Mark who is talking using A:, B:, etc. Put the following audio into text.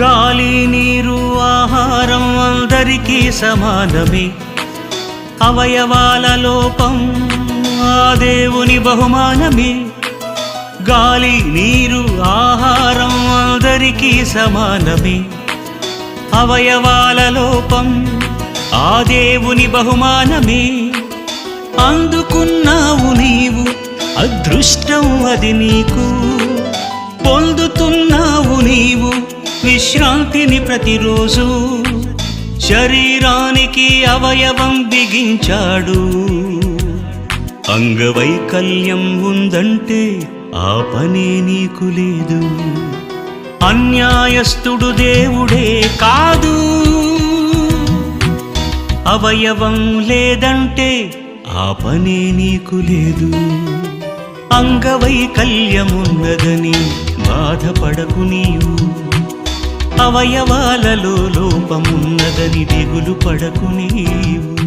A: గాలి నీరు ఆహారం అందరికీ సమానమే. అవయవాల లోపం ఆ దేవుని బహుమానమే. గాలి నీరు ఆహారం అందరికీ సమానమే. అవయవాల లోపం ఆ దేవుని బహుమానమే. అందుకున్నావు నీవు అదృష్టం అది నీకు. పొందుతున్నావు నీ విశ్రాంతిని ప్రతిరోజు శరీరానికి అవయవం బిగించాడు. అంగవైకల్యం ఉందంటే ఆ పనే నీకు లేదు. అన్యాయస్తుడు దేవుడే కాదు. అవయవం లేదంటే ఆ పనే నీకు లేదు. అంగవైకల్యమున్నదని బాధపడకు నీవు. అవయవాలలో లోపమున్నదని దిగులు పడకు నీవు.